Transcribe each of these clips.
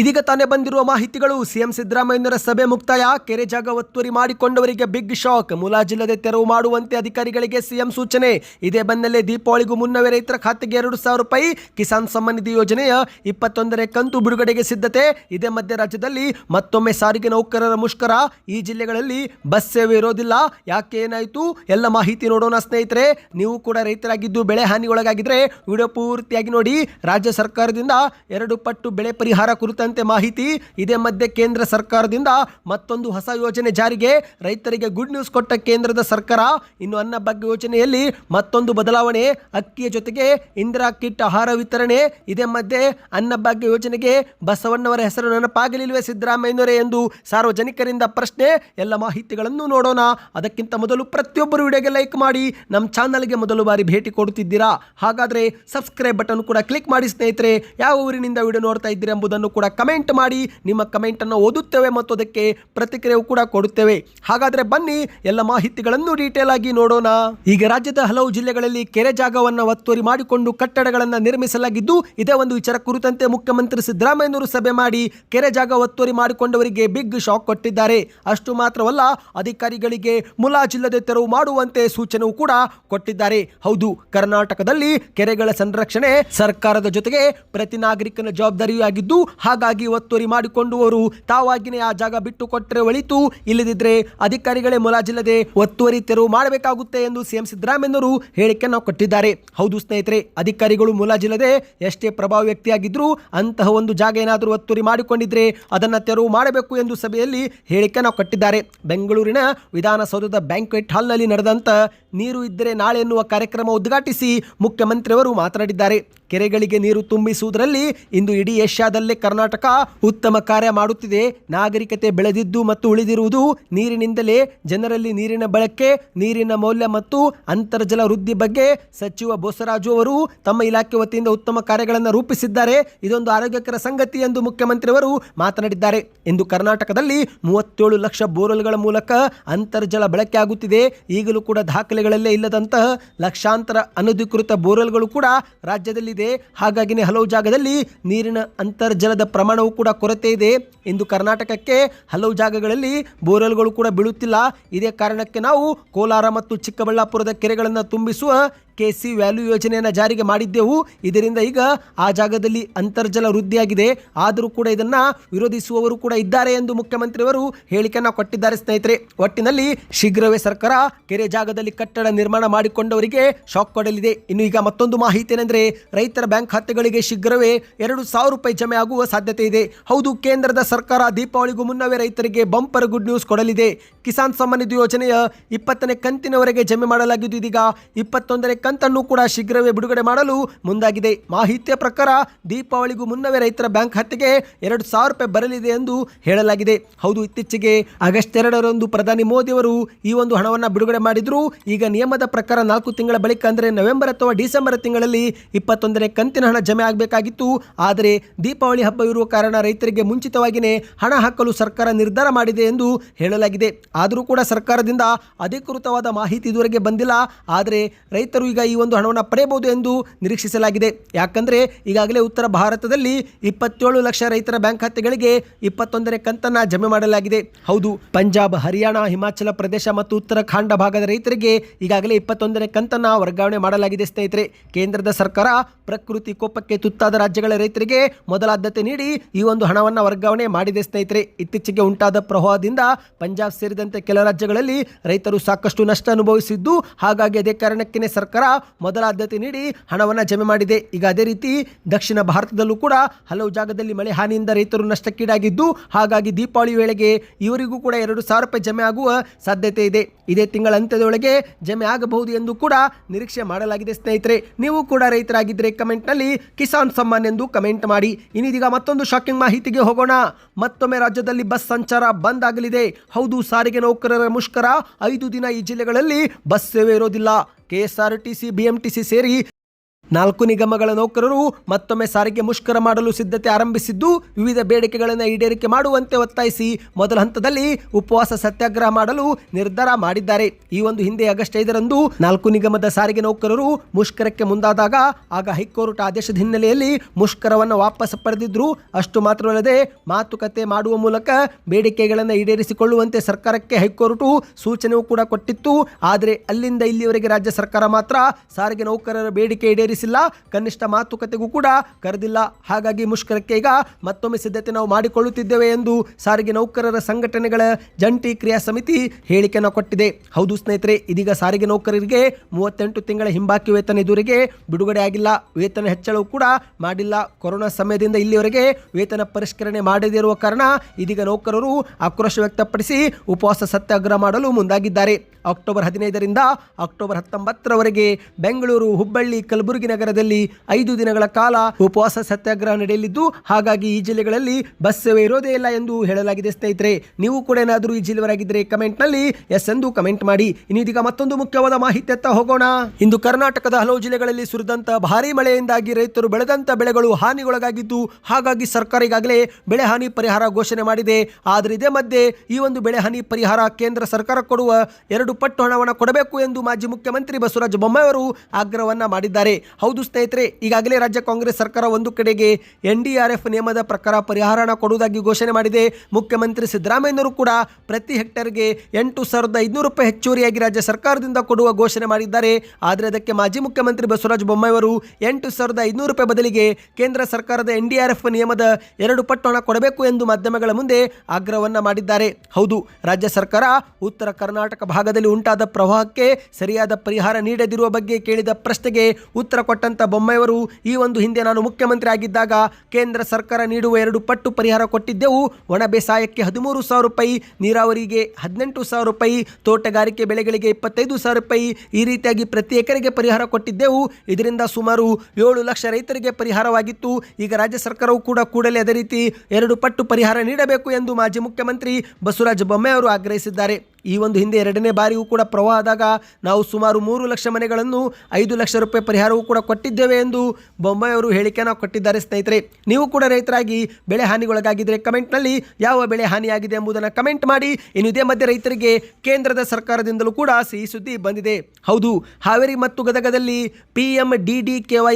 ಇದೀಗ ತಾನೇ ಬಂದಿರುವ ಮಾಹಿತಿಗಳು. ಸಿಎಂ ಸಿದ್ದರಾಮಯ್ಯನವರ ಸಭೆ ಮುಕ್ತಾಯ. ಕೆರೆ ಜಾಗ ಒತ್ತುವರಿ ಮಾಡಿಕೊಂಡವರಿಗೆ ಬಿಗ್ ಶಾಕ್. ಮುಲಾಜಿಲ್ಲದೆ ತೆರವು ಮಾಡುವಂತೆ ಅಧಿಕಾರಿಗಳಿಗೆ ಸಿಎಂ ಸೂಚನೆ. ಇದೇ ಬೆನ್ನಲ್ಲೇ ದೀಪಾವಳಿಗೂ ಮುನ್ನವೇ ರೈತರ ಖಾತೆಗೆ ಎರಡು ಸಾವಿರ ರೂಪಾಯಿ. ಕಿಸಾನ್ ಸಮ್ಮಾನ್ ನಿಧಿ ಯೋಜನೆಯ ಇಪ್ಪತ್ತೊಂದನೇ ಕಂತು ಬಿಡುಗಡೆಗೆ ಸಿದ್ಧತೆ. ಇದೇ ಮಧ್ಯೆ ರಾಜ್ಯದಲ್ಲಿ ಮತ್ತೊಮ್ಮೆ ಸಾರಿಗೆ ನೌಕರರ ಮುಷ್ಕರ. ಈ ಜಿಲ್ಲೆಗಳಲ್ಲಿ ಬಸ್ ಸೇವೆ ಇರೋದಿಲ್ಲ. ಯಾಕೆ ಏನಾಯಿತು? ಎಲ್ಲ ಮಾಹಿತಿ ನೋಡೋಣ ಸ್ನೇಹಿತರೆ. ನೀವು ಕೂಡ ರೈತರಾಗಿದ್ದು ಬೆಳೆ ಹಾನಿಗೊಳಗಾಗಿದ್ರೆ ವಿಡಿಯೋ ಪೂರ್ತಿಯಾಗಿ ನೋಡಿ. ರಾಜ್ಯ ಸರ್ಕಾರದಿಂದ ಎರಡು ಪಟ್ಟು ಬೆಳೆ ಪರಿಹಾರ ಕುರಿತಂತೆ ಮಾಹಿತಿ ಇದೇ ಮಧ್ಯೆ ಕೇಂದ್ರ ಸರ್ಕಾರದಿಂದ ಮತ್ತೊಂದು ಹೊಸ ಯೋಜನೆ ಜಾರಿಗೆ. ರೈತರಿಗೆ ಗುಡ್ ನ್ಯೂಸ್ ಕೊಟ್ಟ ಕೇಂದ್ರದ ಸರ್ಕಾರ. ಇನ್ನು ಅನ್ನ ಬಗ್ಗೆ ಯೋಜನೆಯಲ್ಲಿ ಮತ್ತೊಂದು ಬದಲಾವಣೆ. ಅಕ್ಕಿಯ ಜೊತೆಗೆ ಇಂದಿರಾ ಕಿಟ್ ಆಹಾರ ವಿತರಣೆ. ಇದೇ ಮಧ್ಯೆ ಅನ್ನ ಭಾಗ್ಯ ಯೋಜನೆಗೆ ಬಸವಣ್ಣವರ ಹೆಸರು ನೆನಪಾಗಲಿಲ್ಲವೇ ಸಿದ್ದರಾಮಯ್ಯನವರೇ ಎಂದು ಸಾರ್ವಜನಿಕರಿಂದ ಪ್ರಶ್ನೆ. ಎಲ್ಲ ಮಾಹಿತಿಗಳನ್ನು ನೋಡೋಣ. ಅದಕ್ಕಿಂತ ಮೊದಲು ಪ್ರತಿಯೊಬ್ಬರು ವಿಡಿಯೋಗೆ ಲೈಕ್ ಮಾಡಿ. ನಮ್ಮ ಚಾನಲ್ಗೆ ಮೊದಲು ಬಾರಿ ಭೇಟಿ ಕೊಡುತ್ತಿದ್ದೀರಾ? ಹಾಗಾದರೆ ಸಬ್ಸ್ಕ್ರೈಬ್ ಬಟನ್ ಕೂಡ ಕ್ಲಿಕ್ ಮಾಡಿ ಸ್ನೇಹಿತರೆ. ಯಾವ ಊರಿನಿಂದ ವಿಡಿಯೋ ನೋಡ್ತಾ ಇದ್ದೀರಿ ಎಂಬುದನ್ನು ಕೂಡ ಕಮೆಂಟ್ ಮಾಡಿ, ನಿಮ್ಮ ಕಮೆಂಟನ್ನು ಓದುತ್ತೇವೆ ಮತ್ತು ಅದಕ್ಕೆ ಪ್ರತಿಕ್ರಿಯೆಯೂ ಕೂಡ ಕೊಡುತ್ತೇವೆ. ಹಾಗಾದರೆ ಬನ್ನಿ, ಎಲ್ಲ ಮಾಹಿತಿಗಳನ್ನು ಡೀಟೇಲ್ ಆಗಿ ನೋಡೋಣ. ಈಗ ರಾಜ್ಯದ ಹಲವು ಜಿಲ್ಲೆಗಳಲ್ಲಿ ಕೆರೆ ಜಾಗವನ್ನು ಒತ್ತುವರಿ ಮಾಡಿಕೊಂಡು ಕಟ್ಟಡಗಳನ್ನು ನಿರ್ಮಿಸಲಾಗಿದ್ದು, ಇದೇ ಒಂದು ವಿಚಾರ ಕುರಿತಂತೆ ಮುಖ್ಯಮಂತ್ರಿ ಸಿದ್ದರಾಮಯ್ಯನವರು ಸಭೆ ಮಾಡಿ ಕೆರೆ ಜಾಗ ಒತ್ತುವರಿ ಮಾಡಿಕೊಂಡವರಿಗೆ ಬಿಗ್ ಶಾಕ್ ಕೊಟ್ಟಿದ್ದಾರೆ. ಅಷ್ಟು ಮಾತ್ರವಲ್ಲ, ಅಧಿಕಾರಿಗಳಿಗೆ ಮುಲಾಜಿಲ್ಲದೆ ತೆರವು ಮಾಡುವಂತೆ ಸೂಚನೆಯೂ ಕೂಡ ಕೊಟ್ಟಿದ್ದಾರೆ. ಹೌದು, ಕರ್ನಾಟಕದಲ್ಲಿ ಕೆರೆಗಳ ಸಂರಕ್ಷಣೆ ಸರ್ಕಾರದ ಜೊತೆಗೆ ಪ್ರತಿ ನಾಗರಿಕನ ಜವಾಬ್ದಾರಿಯೂ ಆಗಿದ್ದು ಹಾಗಾಗಿ ಒತ್ತುವರಿ ಮಾಡಿಕೊಂಡುವರು. ತಾವಾಗಿನೇ ಆ ಜಾಗ ಬಿಟ್ಟು ಕೊಟ್ಟರೆ ಒಳಿತು. ಇಲ್ಲದಿದ್ರೆ ಅಧಿಕಾರಿಗಳೇ ಮುಲಾಜಿಲ್ಲದೆ ಒತ್ತುವರಿ ತೆರವು ಮಾಡಬೇಕಾಗುತ್ತೆ ಎಂದು ಸಿಎಂ ಸಿದ್ದರಾಮಯ್ಯನವರು ಹೇಳಿಕೆಯನ್ನು ಕೊಟ್ಟಿದ್ದಾರೆ. ಹೌದು ಸ್ನೇಹಿತರೆ, ಅಧಿಕಾರಿಗಳು ಮುಲಾಜಿಲ್ಲದೆ ಎಷ್ಟೇ ಪ್ರಭಾವ ವ್ಯಕ್ತಿಯಾಗಿದ್ರೂ ಅಂತಹ ಒಂದು ಜಾಗ ಏನಾದರೂ ಒತ್ತುವರಿ ಮಾಡಿಕೊಂಡಿದ್ರೆ ಅದನ್ನು ತೆರವು ಮಾಡಬೇಕು ಎಂದು ಸಭೆಯಲ್ಲಿ ಹೇಳಿಕೆಯನ್ನು ಕೊಟ್ಟಿದ್ದಾರೆ. ಬೆಂಗಳೂರಿನ ವಿಧಾನಸೌಧದ ಬ್ಯಾಂಕ್ವೆಟ್ ಹಾಲ್ನಲ್ಲಿ ನಡೆದಂತ ನೀರು ಇದ್ದರೆ ನಾಳೆ ಎನ್ನುವ ಕಾರ್ಯಕ್ರಮ ಉದ್ಘಾಟಿಸಿ ಮುಖ್ಯಮಂತ್ರಿಯವರು ಮಾತನಾಡಿದ್ದಾರೆ. ಕೆರೆಗಳಿಗೆ ನೀರು ತುಂಬಿಸುವುದರಲ್ಲಿ ಇಂದು ಇಡೀ ಏಷ್ಯಾದಲ್ಲೇ ಕರ್ನಾಟಕ ಉತ್ತಮ ಕಾರ್ಯ ಮಾಡುತ್ತಿದೆ. ನಾಗರಿಕತೆ ಬೆಳೆದಿದ್ದು ಮತ್ತು ಉಳಿದಿರುವುದು ನೀರಿನಿಂದಲೇ. ಜನರಲ್ಲಿ ನೀರಿನ ಬಳಕೆ, ನೀರಿನ ಮೌಲ್ಯ ಮತ್ತು ಅಂತರ್ಜಲ ವೃದ್ಧಿ ಬಗ್ಗೆ ಸಚಿವ ಬೋಸರಾಜು ಅವರು ತಮ್ಮ ಇಲಾಖೆ ವತಿಯಿಂದ ಉತ್ತಮ ಕಾರ್ಯಗಳನ್ನು ರೂಪಿಸಿದ್ದಾರೆ. ಇದೊಂದು ಆರೋಗ್ಯಕರ ಸಂಗತಿ ಎಂದು ಮುಖ್ಯಮಂತ್ರಿಯವರು ಮಾತನಾಡಿದ್ದಾರೆ. ಇಂದು ಕರ್ನಾಟಕದಲ್ಲಿ ಮೂವತ್ತೇಳು ಲಕ್ಷ ಬೋರ್ವೆಲ್ಗಳ ಮೂಲಕ ಅಂತರ್ಜಲ ಬಳಕೆ ಆಗುತ್ತಿದೆ. ಈಗಲೂ ಕೂಡ ದಾಖಲೆಗಳಲ್ಲೇ ಇಲ್ಲದಂತಹ ಲಕ್ಷಾಂತರ ಅನಧಿಕೃತ ಬೋರ್ವೆಲ್ಗಳು ಕೂಡ ರಾಜ್ಯದಲ್ಲಿದೆ. ಹಾಗಾಗಿನೇ ಹಲವು ಜಾಗದಲ್ಲಿ ನೀರಿನ ಅಂತರ್ಜಲದ ಪ್ರಮಾಣವೂ ಕೂಡ ಕೊರತೆ ಇದೆ. ಇಂದು ಕರ್ನಾಟಕಕ್ಕೆ ಹಲವು ಜಾಗಗಳಲ್ಲಿ ಬೋರ್ವೆಲ್ಗಳು ಕೂಡ ಬೀಳುತ್ತಿಲ್ಲ. ಇದೇ ಕಾರಣಕ್ಕೆ ನಾವು ಕೋಲಾರ ಮತ್ತು ಚಿಕ್ಕಬಳ್ಳಾಪುರದ ಕೆರೆಗಳನ್ನು ತುಂಬಿಸುವ ಕೆ ಸಿ ವ್ಯಾಲ್ಯೂ ಯೋಜನೆಯನ್ನು ಜಾರಿಗೆ ಮಾಡಿದ್ದೆವು. ಇದರಿಂದ ಈಗ ಆ ಜಾಗದಲ್ಲಿ ಅಂತರ್ಜಲ ವೃದ್ಧಿಯಾಗಿದೆ. ಆದರೂ ಕೂಡ ಇದನ್ನು ವಿರೋಧಿಸುವವರು ಕೂಡ ಇದ್ದಾರೆ ಎಂದು ಮುಖ್ಯಮಂತ್ರಿಯವರು ಹೇಳಿಕೆಯನ್ನು ಕೊಟ್ಟಿದ್ದಾರೆ ಸ್ನೇಹಿತರೆ. ಒಟ್ಟಿನಲ್ಲಿ ಶೀಘ್ರವೇ ಸರ್ಕಾರ ಕೆರೆ ಜಾಗದಲ್ಲಿ ಕಟ್ಟಡ ನಿರ್ಮಾಣ ಮಾಡಿಕೊಂಡವರಿಗೆ ಶಾಕ್ ಕೊಡಲಿದೆ ಇನ್ನು ಈಗ ಮತ್ತೊಂದು ಮಾಹಿತಿ ಏನೆಂದರೆ, ರೈತರ ಬ್ಯಾಂಕ್ ಖಾತೆಗಳಿಗೆ ಶೀಘ್ರವೇ ಎರಡು ಸಾವಿರ ರೂಪಾಯಿ ಜಮೆ ಆಗುವ ಸಾಧ್ಯತೆ ಇದೆ. ಹೌದು, ಕೇಂದ್ರದ ಸರ್ಕಾರ ದೀಪಾವಳಿಗೂ ಮುನ್ನವೇ ರೈತರಿಗೆ ಬಂಪರ್ ಗುಡ್ ನ್ಯೂಸ್ ಕೊಡಲಿದೆ. ಕಿಸಾನ್ ಸಮ್ಮಾನ್ ನಿಧಿ ಯೋಜನೆಯ ಇಪ್ಪತ್ತನೇ ಕಂತಿನವರೆಗೆ ಜಮೆ ಮಾಡಲಾಗಿದ್ದು ಇದೀಗ ಇಪ್ಪತ್ತೊಂದನೇ ಕಂತನ್ನು ಕೂಡ ಶೀಘ್ರವೇ ಬಿಡುಗಡೆ ಮಾಡಲು ಮುಂದಾಗಿದೆ. ಮಾಹಿತಿಯ ಪ್ರಕಾರ ದೀಪಾವಳಿಗೂ ಮುನ್ನವೇ ರೈತರ ಬ್ಯಾಂಕ್ ಖಾತೆಗೆ ಎರಡು ಸಾವಿರ ರೂಪಾಯಿ ಬರಲಿದೆ ಎಂದು ಹೇಳಲಾಗಿದೆ. ಹೌದು, ಇತ್ತೀಚೆಗೆ ಆಗಸ್ಟ್ ಎರಡರಂದು ಪ್ರಧಾನಿ ಮೋದಿಯವರು ಈ ಒಂದು ಹಣವನ್ನು ಬಿಡುಗಡೆ ಮಾಡಿದ್ರು. ಈಗ ನಿಯಮದ ಪ್ರಕಾರ ನಾಲ್ಕು ತಿಂಗಳ ಬಳಿಕ ಅಂದರೆ ನವೆಂಬರ್ ಅಥವಾ ಡಿಸೆಂಬರ್ ತಿಂಗಳಲ್ಲಿ ಇಪ್ಪತ್ತೊಂದನೇ ಕಂತಿನ ಹಣ ಜಮೆ ಆಗಬೇಕಾಗಿತ್ತು. ಆದರೆ ದೀಪಾವಳಿ ಹಬ್ಬ ಇರುವ ಕಾರಣ ರೈತರಿಗೆ ಮುಂಚಿತವಾಗಿಯೇ ಹಣ ಹಾಕಲು ಸರ್ಕಾರ ನಿರ್ಧಾರ ಮಾಡಿದೆ ಎಂದು ಹೇಳಲಾಗಿದೆ. ಆದರೂ ಕೂಡ ಸರ್ಕಾರದಿಂದ ಅಧಿಕೃತವಾದ ಮಾಹಿತಿ ಇದುವರೆಗೆ ಬಂದಿಲ್ಲ. ಆದರೆ ರೈತರು ಈಗ ಈ ಒಂದು ಹಣವನ್ನು ಪಡೆಯಬಹುದು ಎಂದು ನಿರೀಕ್ಷಿಸಲಾಗಿದೆ. ಯಾಕಂದರೆ ಈಗಾಗಲೇ ಉತ್ತರ ಭಾರತದಲ್ಲಿ ಇಪ್ಪತ್ತೇಳು ಲಕ್ಷ ರೈತರ ಬ್ಯಾಂಕ್ ಖಾತೆಗಳಿಗೆ ಇಪ್ಪತ್ತೊಂದನೇ ಕಂತನ್ನು ಜಮೆ ಮಾಡಲಾಗಿದೆ. ಹೌದು, ಪಂಜಾಬ್, ಹರಿಯಾಣ, ಹಿಮಾಚಲ ಪ್ರದೇಶ ಮತ್ತು ಉತ್ತರಾಖಂಡ ಭಾಗದ ರೈತರಿಗೆ ಈಗಾಗಲೇ ಇಪ್ಪತ್ತೊಂದನೇ ಕಂತನ್ನು ವರ್ಗಾವಣೆ ಮಾಡಲಾಗಿದೆ ಸ್ನೇಹಿತರೆ. ಕೇಂದ್ರದ ಸರ್ಕಾರ ಪ್ರಕೃತಿ ಕೋಪಕ್ಕೆ ತುತ್ತಾದ ರಾಜ್ಯಗಳ ರೈತರಿಗೆ ಮೊದಲ ಆದ್ಯತೆ ನೀಡಿ ಈ ಒಂದು ಹಣವನ್ನು ವರ್ಗಾವಣೆ ಮಾಡಿದೆ ಸ್ನೇಹಿತರೆ. ಇತ್ತೀಚೆಗೆ ಉಂಟಾದ ಪ್ರವಾಹದಿಂದ ಪಂಜಾಬ್ ಸೇರಿದಂತೆ ಕೆಲ ರಾಜ್ಯಗಳಲ್ಲಿ ರೈತರು ಸಾಕಷ್ಟು ನಷ್ಟ ಅನುಭವಿಸಿದ್ದು, ಹಾಗಾಗಿ ಅದೇ ಕಾರಣಕ್ಕೇನೆ ಸರ್ಕಾರ ಮೊದಲ ಆದ್ಯತೆ ನೀಡಿ ಹಣವನ್ನು ಜಮೆ ಮಾಡಿದೆ. ಈಗ ಅದೇ ರೀತಿ ದಕ್ಷಿಣ ಭಾರತದಲ್ಲೂ ಕೂಡ ಹಲವು ಜಾಗದಲ್ಲಿ ಮಳೆ ಹಾನಿಯಿಂದ ರೈತರು ನಷ್ಟಕ್ಕೀಡಾಗಿದ್ದು, ಹಾಗಾಗಿ ದೀಪಾವಳಿ ವೇಳೆಗೆ ಇವರಿಗೂ ಕೂಡ ಎರಡು ಸಾವಿರ ರೂಪಾಯಿ ಜಮೆ ಆಗುವ ಸಾಧ್ಯತೆ ಇದೆ. ಇದೇ ತಿಂಗಳ ಅಂತ್ಯದೊಳಗೆ ಜಮೆ ಆಗಬಹುದು ಎಂದು ಕೂಡ ನಿರೀಕ್ಷೆ ಮಾಡಲಾಗಿದೆ ಸ್ನೇಹಿತರೆ. ನೀವು ಕೂಡ ರೈತರಾಗಿದ್ದರೆ ಕಮೆಂಟ್ನಲ್ಲಿ ಕಿಸಾನ್ ಸಮ್ಮಾನ್ ಎಂದು ಕಮೆಂಟ್ ಮಾಡಿ. ಇನ್ನಿದೀಗ ಮತ್ತೊಂದು ಶಾಕಿಂಗ್ ಮಾಹಿತಿಗೆ ಹೋಗೋಣ. ಮತ್ತೊಮ್ಮೆ ರಾಜ್ಯದಲ್ಲಿ ಬಸ್ ಸಂಚಾರ ಬಂದ್ ಆಗಲಿದೆ. ಹೌದು, ಸಾರಿಗೆ ನೌಕರರ ಮುಷ್ಕರ. ಐದು ದಿನ ಈ ಜಿಲ್ಲೆಗಳಲ್ಲಿ ಬಸ್ ಸೇವೆ ಇರೋದಿಲ್ಲ. ಕೆಎಸ್ಆರ್ಟಿಸಿ ಬಿಎಂಟಿಸಿ ಸೇರಿ ನಾಲ್ಕು ನಿಗಮಗಳ ನೌಕರರು ಮತ್ತೊಮ್ಮೆ ಸಾರಿಗೆ ಮುಷ್ಕರ ಮಾಡಲು ಸಿದ್ಧತೆ ಆರಂಭಿಸಿದ್ದು, ವಿವಿಧ ಬೇಡಿಕೆಗಳನ್ನು ಈಡೇರಿಕೆ ಮಾಡುವಂತೆ ಒತ್ತಾಯಿಸಿ ಮೊದಲ ಹಂತದಲ್ಲಿ ಉಪವಾಸ ಸತ್ಯಾಗ್ರಹ ಮಾಡಲು ನಿರ್ಧಾರ ಮಾಡಿದ್ದಾರೆ. ಈ ಒಂದು ಹಿಂದೆ ಆಗಸ್ಟ್ ಐದರಂದು ನಾಲ್ಕು ನಿಗಮದ ಸಾರಿಗೆ ನೌಕರರು ಮುಷ್ಕರಕ್ಕೆ ಮುಂದಾದಾಗ, ಆಗ ಹೈಕೋರ್ಟ್ ಆದೇಶದ ಹಿನ್ನೆಲೆಯಲ್ಲಿ ಮುಷ್ಕರವನ್ನು ವಾಪಸ್ ಪಡೆದಿದ್ರು. ಅಷ್ಟು ಮಾತ್ರವಲ್ಲದೆ ಮಾತುಕತೆ ಮಾಡುವ ಮೂಲಕ ಬೇಡಿಕೆಗಳನ್ನು ಈಡೇರಿಸಿಕೊಳ್ಳುವಂತೆ ಸರ್ಕಾರಕ್ಕೆ ಹೈಕೋರ್ಟ್ ಸೂಚನೆಯೂ ಕೂಡ ಕೊಟ್ಟಿತ್ತು. ಆದರೆ ಅಲ್ಲಿಂದ ಇಲ್ಲಿಯವರೆಗೆ ರಾಜ್ಯ ಸರ್ಕಾರ ಮಾತ್ರ ಸಾರಿಗೆ ನೌಕರರ ಬೇಡಿಕೆ ಈಡೇರಿಸಿಲ್ಲ ಕನಿಷ್ಠ ಮಾತುಕತೆಗೂ ಕೂಡ ಕರೆದಿಲ್ಲ. ಹಾಗಾಗಿ ಮುಷ್ಕರಕ್ಕೆ ಈಗ ಮತ್ತೊಮ್ಮೆ ಸಿದ್ಧತೆ ನಾವು ಮಾಡಿಕೊಳ್ಳುತ್ತಿದ್ದೇವೆ ಎಂದು ಸಾರಿಗೆ ನೌಕರರ ಸಂಘಟನೆಗಳ ಜಂಟಿ ಕ್ರಿಯಾ ಸಮಿತಿ ಹೇಳಿಕೆಯನ್ನು ಕೊಟ್ಟಿದೆ. ಹೌದು ಸ್ನೇಹಿತರೆ, ಇದೀಗ ಸಾರಿಗೆ ನೌಕರರಿಗೆ ಮೂವತ್ತೆಂಟು ತಿಂಗಳ ಹಿಂಬಾಕಿ ವೇತನ ಇದುವರೆಗೆ ಬಿಡುಗಡೆ ಆಗಿಲ್ಲ. ವೇತನ ಹೆಚ್ಚಳವೂ ಕೂಡ ಮಾಡಿಲ್ಲ. ಕೊರೋನಾ ಸಮಯದಿಂದ ಇಲ್ಲಿವರೆಗೆ ವೇತನ ಪರಿಷ್ಕರಣೆ ಮಾಡದೇ ಇರುವ ಕಾರಣ ಇದೀಗ ನೌಕರರು ಆಕ್ರೋಶ ವ್ಯಕ್ತಪಡಿಸಿ ಉಪವಾಸ ಸತ್ಯಾಗ್ರಹ ಮಾಡಲು ಮುಂದಾಗಿದ್ದಾರೆ. ಅಕ್ಟೋಬರ್ ಹದಿನೈದರಿಂದ ಅಕ್ಟೋಬರ್ ಹತ್ತೊಂಬತ್ತರವರೆಗೆ ಬೆಂಗಳೂರು, ಹುಬ್ಬಳ್ಳಿ, ಕಲಬುರಗಿ ನಗರದಲ್ಲಿ ಐದು ದಿನಗಳ ಕಾಲ ಉಪವಾಸ ಸತ್ಯಾಗ್ರಹ ನಡೆಯಲಿದ್ದು, ಹಾಗಾಗಿ ಈ ಜಿಲ್ಲೆಗಳಲ್ಲಿ ಬಸ್ ಸೇವೆ ಇರೋದೇ ಇಲ್ಲ ಎಂದು ಹೇಳಲಾಗಿದೆ ಸ್ನೇಹಿತರೆ. ನೀವು ಕೂಡ ಏನಾದರೂ ಈ ಜಿಲ್ಲೆಯವರಾಗಿದ್ದರೆ ಕಮೆಂಟ್ನಲ್ಲಿ ಎಸ್ ಎಂದು ಕಮೆಂಟ್ ಮಾಡಿ. ಇನ್ನು ಇದೀಗ ಮತ್ತೊಂದು ಮುಖ್ಯವಾದ ಮಾಹಿತಿ ಅತ್ತ ಹೋಗೋಣ. ಇಂದು ಕರ್ನಾಟಕದ ಹಲವು ಜಿಲ್ಲೆಗಳಲ್ಲಿ ಸುರಿದಂತ ಭಾರಿ ಮಳೆಯಿಂದಾಗಿ ರೈತರು ಬೆಳೆದಂತ ಬೆಳೆಗಳು ಹಾನಿಗೊಳಗಾಗಿದ್ದು, ಹಾಗಾಗಿ ಸರ್ಕಾರ ಈಗಾಗಲೇ ಬೆಳೆ ಹಾನಿ ಪರಿಹಾರ ಘೋಷಣೆ ಮಾಡಿದೆ. ಆದರೆ ಇದೇ ಮಧ್ಯೆ ಈ ಒಂದು ಬೆಳೆ ಹಾನಿ ಪರಿಹಾರ ಕೇಂದ್ರ ಸರ್ಕಾರ ಕೊಡುವ ಎರಡು ಪಟ್ಟು ಹಣವನ್ನು ಕೊಡಬೇಕು ಎಂದು ಮಾಜಿ ಮುಖ್ಯಮಂತ್ರಿ ಬಸವರಾಜ ಬೊಮ್ಮಾಯಿ ಅವರು ಆಗ್ರಹವನ್ನ ಮಾಡಿದ್ದಾರೆ. ಹೌದು ಸ್ನೇಹಿತರೆ, ಈಗಾಗಲೇ ರಾಜ್ಯ ಕಾಂಗ್ರೆಸ್ ಸರ್ಕಾರ ಒಂದು ಕಡೆಗೆ ಎನ್ ಡಿ ಆರ್ ಎಫ್ ನಿಯಮದ ಪ್ರಕಾರ ಪರಿಹಾರ ಕೊಡುವುದಾಗಿ ಘೋಷಣೆ ಮಾಡಿದೆ. ಮುಖ್ಯಮಂತ್ರಿ ಸಿದ್ದರಾಮಯ್ಯನವರು ಕೂಡ ಪ್ರತಿ ಹೆಕ್ಟರ್ಗೆ ಎಂಟು ಸಾವಿರದ ಐದುನೂರು ರೂಪಾಯಿ ಹೆಚ್ಚುವರಿಯಾಗಿ ರಾಜ್ಯ ಸರ್ಕಾರದಿಂದ ಕೊಡುವ ಘೋಷಣೆ ಮಾಡಿದ್ದಾರೆ. ಆದರೆ ಅದಕ್ಕೆ ಮಾಜಿ ಮುಖ್ಯಮಂತ್ರಿ ಬಸವರಾಜ ಬೊಮ್ಮಾಯಿ ಅವರು ಎಂಟು ಸಾವಿರದ ಐದುನೂರು ರೂಪಾಯಿ ಬದಲಿಗೆ ಕೇಂದ್ರ ಸರ್ಕಾರದ ಎನ್ ಡಿ ಎಫ್ ನಿಯಮದ ಎರಡು ಪಟ್ಟು ಹಣ ಕೊಡಬೇಕು ಎಂದು ಮಾಧ್ಯಮಗಳ ಮುಂದೆ ಆಗ್ರಹವನ್ನು ಮಾಡಿದ್ದಾರೆ. ಹೌದು, ರಾಜ್ಯ ಸರ್ಕಾರ ಉತ್ತರ ಕರ್ನಾಟಕ ಭಾಗದಲ್ಲಿ ಉಂಟಾದ ಪ್ರವಾಹಕ್ಕೆ ಸರಿಯಾದ ಪರಿಹಾರ ನೀಡದಿರುವ ಬಗ್ಗೆ ಕೇಳಿದ ಪ್ರಶ್ನೆಗೆ ಉತ್ತರ ಕೊಟ್ಟಂತ ಬೊಮ್ಮೆಯವರು ಈ ಒಂದು ಹಿಂದೆ ನಾನು ಮುಖ್ಯಮಂತ್ರಿ ಆಗಿದ್ದಾಗ ಕೇಂದ್ರ ಸರ್ಕಾರ ನೀಡುವ ಎರಡು ಪಟ್ಟು ಪರಿಹಾರ ಕೊಟ್ಟಿದ್ದೆವು. ಒಣ ಬೇಸಾಯಕ್ಕೆ ಹದಿಮೂರು ಸಾವಿರ ರೂಪಾಯಿ, ನೀರಾವರಿಗೆ ಹದಿನೆಂಟು ಸಾವಿರ ರೂಪಾಯಿ, ತೋಟಗಾರಿಕೆ ಬೆಳೆಗಳಿಗೆ ಇಪ್ಪತ್ತೈದು ಸಾವಿರ ರೂಪಾಯಿ ಈ ರೀತಿಯಾಗಿ ಪ್ರತಿ ಎಕರೆಗೆ ಪರಿಹಾರ ಕೊಟ್ಟಿದ್ದೆವು. ಇದರಿಂದ ಸುಮಾರು ಏಳು ಲಕ್ಷ ರೈತರಿಗೆ ಪರಿಹಾರವಾಗಿತ್ತು. ಈಗ ರಾಜ್ಯ ಸರ್ಕಾರವು ಕೂಡ ಕೂಡಲೇ ಅದೇ ರೀತಿ ಎರಡು ಪಟ್ಟು ಪರಿಹಾರ ನೀಡಬೇಕು ಎಂದು ಮಾಜಿ ಮುಖ್ಯಮಂತ್ರಿ ಬಸವರಾಜ ಬೊಮ್ಮಾಯಿ ಅವರು ಆಗ್ರಹಿಸಿದ್ದಾರೆ. ಈ ಒಂದು ಹಿಂದೆ ಎರಡನೇ ಬಾರಿಯೂ ಕೂಡ ಪ್ರವಾಹ ಆದಾಗ ನಾವು ಸುಮಾರು ಮೂರು ಲಕ್ಷ ಮನೆಗಳನ್ನು ಐದು ಲಕ್ಷ ರೂಪಾಯಿ ಪರಿಹಾರವೂ ಕೂಡ ಕೊಟ್ಟಿದ್ದೇವೆ ಎಂದು ಬೊಮ್ಮಾಯಿ ಅವರು ನಾವು ಕೊಟ್ಟಿದ್ದಾರೆ ಸ್ನೇಹಿತರೆ. ನೀವು ಕೂಡ ರೈತರಾಗಿ ಬೆಳೆ ಹಾನಿಗೊಳಗಾಗಿದ್ದರೆ ಕಮೆಂಟ್ನಲ್ಲಿ ಯಾವ ಬೆಳೆ ಹಾನಿಯಾಗಿದೆ ಎಂಬುದನ್ನು ಕಮೆಂಟ್ ಮಾಡಿ. ಇನ್ನು ಇದೇ ಮಧ್ಯೆ ರೈತರಿಗೆ ಕೇಂದ್ರದ ಸರ್ಕಾರದಿಂದಲೂ ಕೂಡ ಸಿಹಿ ಸುದ್ದಿ ಬಂದಿದೆ. ಹೌದು, ಹಾವೇರಿ ಮತ್ತು ಗದಗದಲ್ಲಿ ಪಿ ಎಂ ಡಿ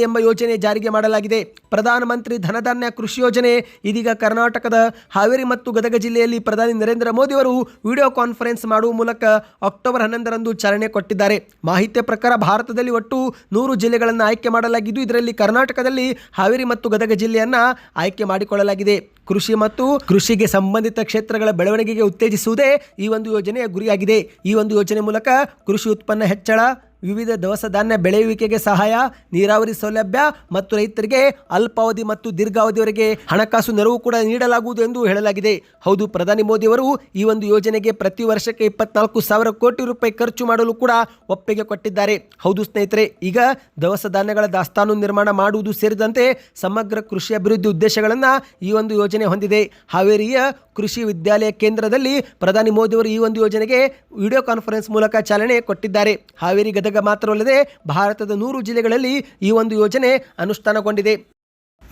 ಎಂಬ ಯೋಜನೆ ಜಾರಿಗೆ ಮಾಡಲಾಗಿದೆ. ಪ್ರಧಾನಮಂತ್ರಿ ಧನಧಾನ್ಯ ಕೃಷಿ ಯೋಜನೆ, ಇದೀಗ ಕರ್ನಾಟಕದ ಹಾವೇರಿ ಮತ್ತು ಗದಗ ಜಿಲ್ಲೆಯಲ್ಲಿ ಪ್ರಧಾನಿ ನರೇಂದ್ರ ಮೋದಿ ಅವರು ವಿಡಿಯೋ ಕಾನ್ಫರೆನ್ಸ್ ಮಾಡುವ ಮೂಲಕ ಅಕ್ಟೋಬರ್ ಹನ್ನೊಂದರಂದು ಚಾಲನೆ ಕೊಟ್ಟಿದ್ದಾರೆ. ಮಾಹಿತಿಯ ಪ್ರಕಾರ ಭಾರತದಲ್ಲಿ ಒಟ್ಟು ನೂರು ಜಿಲ್ಲೆಗಳನ್ನು ಆಯ್ಕೆ ಮಾಡಲಾಗಿದ್ದು, ಇದರಲ್ಲಿ ಕರ್ನಾಟಕದಲ್ಲಿ ಹಾವೇರಿ ಮತ್ತು ಗದಗ ಜಿಲ್ಲೆಯನ್ನು ಆಯ್ಕೆ ಮಾಡಿಕೊಳ್ಳಲಾಗಿದೆ. ಕೃಷಿ ಮತ್ತು ಕೃಷಿಗೆ ಸಂಬಂಧಿತ ಕ್ಷೇತ್ರಗಳ ಬೆಳವಣಿಗೆಗೆ ಉತ್ತೇಜಿಸುವುದೇ ಈ ಒಂದು ಯೋಜನೆಯ ಗುರಿಯಾಗಿದೆ. ಈ ಒಂದು ಯೋಜನೆ ಮೂಲಕ ಕೃಷಿ ಉತ್ಪನ್ನ ಹೆಚ್ಚಳ ವಿವಿಧ ದವಸ ಧಾನ್ಯ ಬೆಳೆಯುವಿಕೆಗೆ ಸಹಾಯ, ನೀರಾವರಿ ಸೌಲಭ್ಯ ಮತ್ತು ರೈತರಿಗೆ ಅಲ್ಪಾವಧಿ ಮತ್ತು ದೀರ್ಘಾವಧಿಯವರೆಗೆ ಹಣಕಾಸು ನೆರವು ಕೂಡ ನೀಡಲಾಗುವುದು ಎಂದು ಹೇಳಲಾಗಿದೆ. ಹೌದು, ಪ್ರಧಾನಿ ಮೋದಿಯವರು ಈ ಒಂದು ಯೋಜನೆಗೆ ಪ್ರತಿ ವರ್ಷಕ್ಕೆ ಇಪ್ಪತ್ನಾಲ್ಕು ಸಾವಿರ ಕೋಟಿ ರೂಪಾಯಿ ಖರ್ಚು ಮಾಡಲು ಕೂಡ ಒಪ್ಪಿಗೆ ಕೊಟ್ಟಿದ್ದಾರೆ. ಹೌದು ಸ್ನೇಹಿತರೆ, ಈಗ ದವಸ ಧಾನ್ಯಗಳ ದಾಸ್ತಾನು ನಿರ್ಮಾಣ ಮಾಡುವುದು ಸೇರಿದಂತೆ ಸಮಗ್ರ ಕೃಷಿ ಅಭಿವೃದ್ಧಿ ಉದ್ದೇಶಗಳನ್ನು ಈ ಒಂದು ಯೋಜನೆ ಹೊಂದಿದೆ. ಹಾವೇರಿಯ ಕೃಷಿ ವಿದ್ಯಾಲಯ ಕೇಂದ್ರದಲ್ಲಿ ಪ್ರಧಾನಿ ಮೋದಿಯವರು ಈ ಒಂದು ಯೋಜನೆಗೆ ವಿಡಿಯೋ ಕಾನ್ಫರೆನ್ಸ್ ಮೂಲಕ ಚಾಲನೆ ಕೊಟ್ಟಿದ್ದಾರೆ. ಹಾವೇರಿ ಗದಗ ಮಾತ್ರವಲ್ಲದೆ ಭಾರತದ ನೂರು ಜಿಲ್ಲೆಗಳಲ್ಲಿ ಈ ಒಂದು ಯೋಜನೆ ಅನುಷ್ಠಾನಗೊಂಡಿದೆ.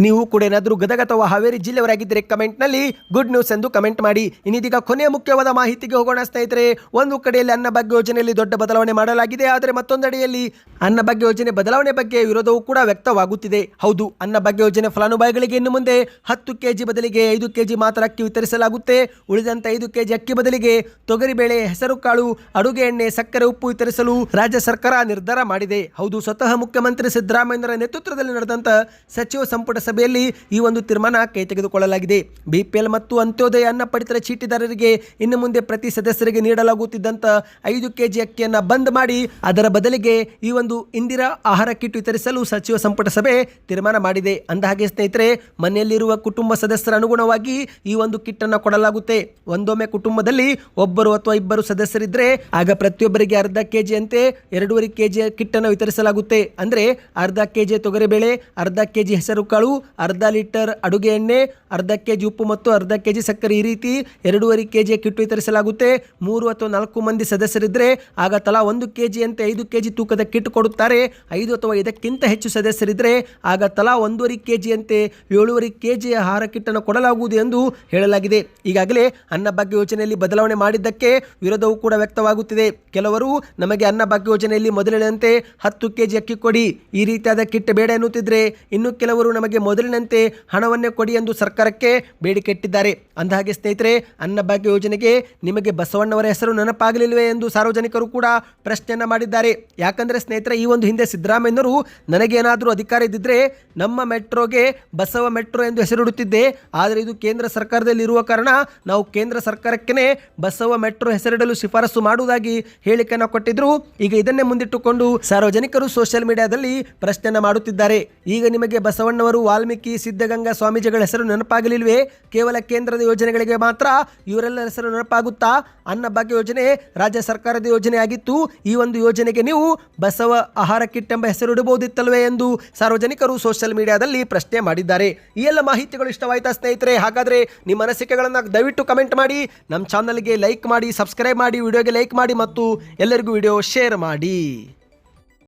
ನೀವು ಕೂಡ ಏನಾದರೂ ಗದಗ ಅಥವಾ ಹಾವೇರಿ ಜಿಲ್ಲೆಯವರಾಗಿದ್ದರೆ ಕಮೆಂಟ್ನಲ್ಲಿ ಗುಡ್ ನ್ಯೂಸ್ ಎಂದು ಕಮೆಂಟ್ ಮಾಡಿ. ಇನ್ನಿದೀಗ ಕೊನೆಯ ಮುಖ್ಯವಾದ ಮಾಹಿತಿಗೆ ಹೋಗೋಣ ಸ್ನೇಹಿತರೆ, ಒಂದು ಕಡೆಯಲ್ಲಿ ಅನ್ನಭಾಗ್ಯ ಯೋಜನೆಯಲ್ಲಿ ದೊಡ್ಡ ಬದಲಾವಣೆ ಮಾಡಲಾಗಿದೆ, ಆದರೆ ಮತ್ತೊಂದೆಡೆಯಲ್ಲಿ ಅನ್ನಭಾಗ್ಯ ಯೋಜನೆ ಬದಲಾವಣೆ ಬಗ್ಗೆ ವಿರೋಧವೂ ಕೂಡ ವ್ಯಕ್ತವಾಗುತ್ತಿದೆ. ಹೌದು ಅನ್ನಭಾಗ್ಯ ಯೋಜನೆ ಫಲಾನುಭವಿಗಳಿಗೆ ಇನ್ನು ಮುಂದೆ ಹತ್ತು ಕೆಜಿ ಬದಲಿಗೆ ಐದು ಕೆಜಿ ಮಾತ್ರ ಅಕ್ಕಿ ವಿತರಿಸಲಾಗುತ್ತೆ. ಉಳಿದಂತೆ ಐದು ಕೆಜಿ ಅಕ್ಕಿ ಬದಲಿಗೆ ತೊಗರಿಬೇಳೆ ಹೆಸರು ಕಾಳು ಅಡುಗೆ ಎಣ್ಣೆ, ಸಕ್ಕರೆ, ಉಪ್ಪು ವಿತರಿಸಲು ರಾಜ್ಯ ಸರ್ಕಾರ ನಿರ್ಧಾರ ಮಾಡಿದೆ. ಹೌದು, ಸ್ವತಃ ಮುಖ್ಯಮಂತ್ರಿ ಸಿದ್ದರಾಮಯ್ಯರ ನೇತೃತ್ವದಲ್ಲಿ ನಡೆದಂತ ಸಚಿವ ಸಂಪುಟ ಸಭೆಯಲ್ಲಿ ಈ ಒಂದು ತೀರ್ಮಾನ ಕೈ ತೆಗೆದುಕೊಳ್ಳಲಾಗಿದೆ ಬಿಪಿಎಲ್ ಮತ್ತು ಅಂತ್ಯೋದಯ ಅನ್ನ ಪಡಿತರ ಚೀಟಿದಾರರಿಗೆ ಇನ್ನು ಮುಂದೆ ಪ್ರತಿ ಸದಸ್ಯರಿಗೆ ನೀಡಲಾಗುತ್ತಿದ್ದಂತ ಐದು ಕೆಜಿ ಅಕ್ಕಿಯನ್ನು ಬಂದ್ ಮಾಡಿ ಅದರ ಬದಲಿಗೆ ಈ ಒಂದು ಇಂದಿರಾ ಆಹಾರ ಕಿಟ್ ವಿತರಿಸಲು ಸಚಿವ ಸಂಪುಟ ಸಭೆ ತೀರ್ಮಾನ ಮಾಡಿದೆ. ಅಂದಹಾಗೆ ಸ್ನೇಹಿತರೆ, ಮನೆಯಲ್ಲಿರುವ ಕುಟುಂಬ ಸದಸ್ಯರ ಅನುಗುಣವಾಗಿ ಈ ಒಂದು ಕಿಟ್ ಅನ್ನ ಕೊಡಲಾಗುತ್ತೆ. ಒಂದೊಮ್ಮೆ ಕುಟುಂಬದಲ್ಲಿ ಒಬ್ಬರು ಅಥವಾ ಇಬ್ಬರು ಸದಸ್ಯರಿದ್ರೆ ಆಗ ಪ್ರತಿಯೊಬ್ಬರಿಗೆ ಅರ್ಧ ಕೆಜಿ ಅಂತೆ ಎರಡೂವರೆ ಕೆಜಿ ಕಿಟ್ ಅನ್ನು ವಿತರಿಸಲಾಗುತ್ತೆ. ಅಂದ್ರೆ ಅರ್ಧ ಕೆಜಿ ತೊಗರಿಬೇಳೆ, ಅರ್ಧ ಕೆಜಿ ಹೆಸರು ಕಾಳು ಅರ್ಧ ಲೀಟರ್ ಅಡುಗೆ ಎಣ್ಣೆ, ಅರ್ಧ ಕೆ ಜಿ ಉಪ್ಪು ಮತ್ತು ಅರ್ಧ ಕೆ ಜಿ ಸಕ್ಕರೆ ಈ ರೀತಿ ಎರಡೂವರೆ ಕೆ ಜಿಯ ಕಿಟ್ ವಿತರಿಸಲಾಗುತ್ತೆ. ಮೂರು ಅಥವಾ ನಾಲ್ಕು ಮಂದಿ ಸದಸ್ಯರಿದ್ದರೆ ಆಗ ತಲಾ ಒಂದು ಕೆ ಜಿಯಂತೆ ಐದು ಕೆ ಜಿ ತೂಕದ ಕಿಟ್ ಕೊಡುತ್ತಾರೆ. ಐದು ಅಥವಾ ಇದಕ್ಕಿಂತ ಹೆಚ್ಚು ಸದಸ್ಯರಿದ್ದರೆ ಆಗ ತಲಾ ಒಂದೂವರೆ ಕೆ ಜಿಯಂತೆ ಏಳುವರೆ ಕೆ ಜಿಯ ಆಹಾರ ಕಿಟ್ಟನ್ನು ಕೊಡಲಾಗುವುದು ಎಂದು ಹೇಳಲಾಗಿದೆ. ಈಗಾಗಲೇ ಅನ್ನಭಾಗ್ಯ ಯೋಜನೆಯಲ್ಲಿ ಬದಲಾವಣೆ ಮಾಡಿದ್ದಕ್ಕೆ ವಿರೋಧವೂ ಕೂಡ ವ್ಯಕ್ತವಾಗುತ್ತಿದೆ. ಕೆಲವರು ನಮಗೆ ಅನ್ನಭಾಗ್ಯ ಯೋಜನೆಯಲ್ಲಿ ಮೊದಲಿನಂತೆ ಹತ್ತು ಕೆ ಜಿ ಅಕ್ಕಿ ಕೊಡಿ, ಈ ರೀತಿಯಾದ ಕಿಟ್ ಬೇಡ ಎನ್ನುತ್ತಿದ್ರೆ ಇನ್ನು ಕೆಲವರು ನಮಗೆ ಮೊದಲಿನಂತೆ ಹಣವನ್ನೇ ಕೊಡಿ ಎಂದು ಸರ್ಕಾರಕ್ಕೆ ಬೇಡಿಕೆ ಇಟ್ಟಿದ್ದಾರೆ. ಅಂದಹಾಗೆ ಸ್ನೇಹಿತರೆ ಅನ್ನಭಾಗ್ಯ ಯೋಜನೆಗೆ ನಿಮಗೆ ಬಸವಣ್ಣವರ ಹೆಸರು ನೆನಪಾಗಲಿಲ್ಲವೇ ಎಂದು ಸಾರ್ವಜನಿಕರು ಕೂಡ ಪ್ರಶ್ನೆಯನ್ನು ಮಾಡಿದ್ದಾರೆ. ಯಾಕಂದರೆ ಸ್ನೇಹಿತರೆ, ಈ ಒಂದು ಹಿಂದೆ ಸಿದ್ದರಾಮಯ್ಯನವರು ನನಗೇನಾದರೂ ಅಧಿಕಾರ ಇದ್ದಿದ್ದರೆ ನಮ್ಮ ಮೆಟ್ರೋಗೆ ಬಸವ ಮೆಟ್ರೋ ಎಂದು ಹೆಸರಿಡುತ್ತಿದ್ದೆ. ಆದರೆ ಇದು ಕೇಂದ್ರ ಸರ್ಕಾರದಲ್ಲಿ ಇರುವ ಕಾರಣ ನಾವು ಕೇಂದ್ರ ಸರ್ಕಾರಕ್ಕೇ ಬಸವ ಮೆಟ್ರೋ ಹೆಸರಿಡಲು ಶಿಫಾರಸು ಮಾಡುವುದಾಗಿ ಹೇಳಿಕೆಯನ್ನು ಕೊಟ್ಟಿದ್ರು. ಈಗ ಇದನ್ನೇ ಮುಂದಿಟ್ಟುಕೊಂಡು ಸಾರ್ವಜನಿಕರು ಸೋಷಿಯಲ್ ಮೀಡಿಯಾದಲ್ಲಿ ಪ್ರಶ್ನೆಯನ್ನು ಮಾಡುತ್ತಿದ್ದಾರೆ. ಈಗ ನಿಮಗೆ ಬಸವಣ್ಣವರು ವಾಲ್ಮೀಕಿ ಸಿದ್ಧಗಂಗಾ ಸ್ವಾಮೀಜಿಗಳ ಹೆಸರು ನೆನಪಾಗಲಿಲ್ವೇ? ಕೇವಲ ಕೇಂದ್ರದ ಯೋಜನೆಗಳಿಗೆ ಮಾತ್ರ ಇವರೆಲ್ಲರ ಹೆಸರು ನೆನಪಾಗುತ್ತಾ? ಅನ್ನಭಾಗ್ಯ ಯೋಜನೆ ರಾಜ್ಯ ಸರ್ಕಾರದ ಯೋಜನೆ ಆಗಿತ್ತು ಈ ಒಂದು ಯೋಜನೆಗೆ ನೀವು ಬಸವ ಆಹಾರ ಕಿಟ್ ಎಂಬ ಹೆಸರು ಇಡಬಹುದಿತ್ತಲ್ವೇ ಎಂದು ಸಾರ್ವಜನಿಕರು ಸೋಷಿಯಲ್ ಮೀಡಿಯಾದಲ್ಲಿ ಪ್ರಶ್ನೆ ಮಾಡಿದ್ದಾರೆ. ಈ ಎಲ್ಲ ಮಾಹಿತಿಗಳು ಇಷ್ಟವಾಯ್ತಾ ಸ್ನೇಹಿತರೆ? ಹಾಗಾದರೆ ನಿಮ್ಮ ಅನಿಸಿಕೆಗಳನ್ನು ದಯವಿಟ್ಟು ಕಮೆಂಟ್ ಮಾಡಿ, ನಮ್ಮ ಚಾನಲ್ಗೆ ಲೈಕ್ ಮಾಡಿ, ಸಬ್ಸ್ಕ್ರೈಬ್ ಮಾಡಿ, ವಿಡಿಯೋಗೆ ಲೈಕ್ ಮಾಡಿ ಮತ್ತು ಎಲ್ಲರಿಗೂ ವಿಡಿಯೋ ಶೇರ್ ಮಾಡಿ.